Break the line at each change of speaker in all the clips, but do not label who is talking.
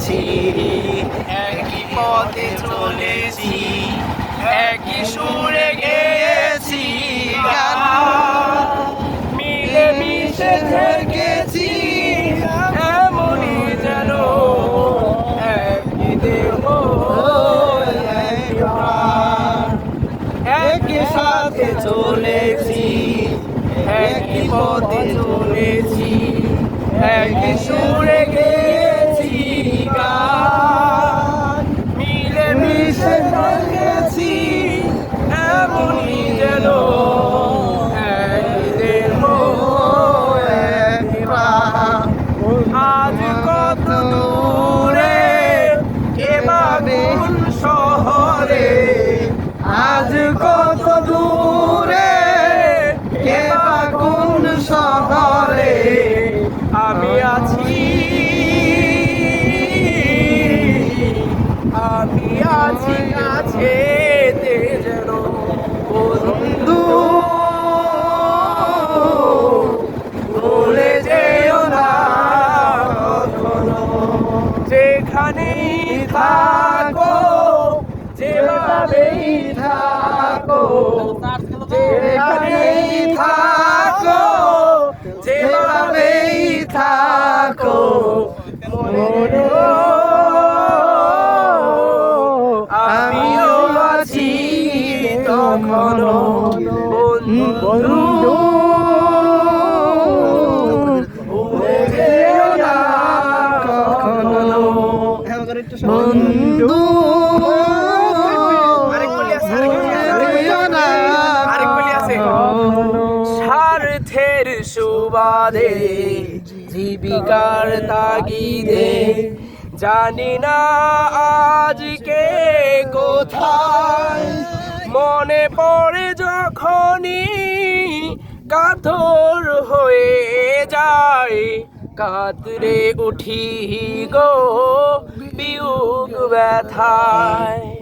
চলেছি একই পথে চলেছি, একই সুরে গেছি মিলে মিশে থেকেছি, এমনই যেন একই দেহ, একই সাথে চলেছি, একই পথে চলেছি, একই সুরে মিশে যেভাবেই থাকো। যেখানেই থাকো যেভাবেই থাকো আমিও আছি তখনো বন্ধু সুবাদে জীবিকার তাগিদে। জানি না আজকে কোথায়। মনে পড়ে যখনই কাতর হয়ে যায়। কাতরে উঠি গো বিয়োগ ব্যথায়।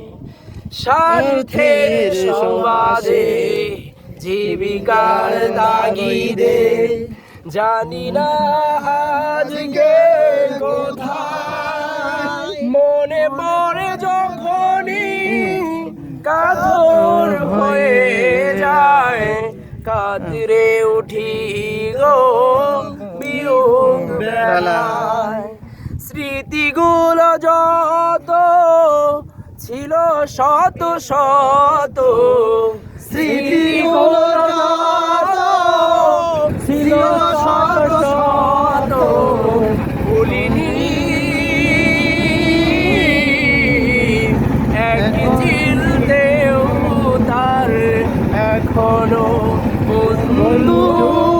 স্বার্থের সমাজে জীবিকার তাগিদে জানি না আজকে কোথায়। মনে পড়ে যখনই কাতর হয়ে যায়, কাতরে উঠি গো বিয়োগ স্মৃতিগুলো যত ছিল শত শত স্মৃতি ছিল সর্বশত ভুলিনি এখনও বন্ধু।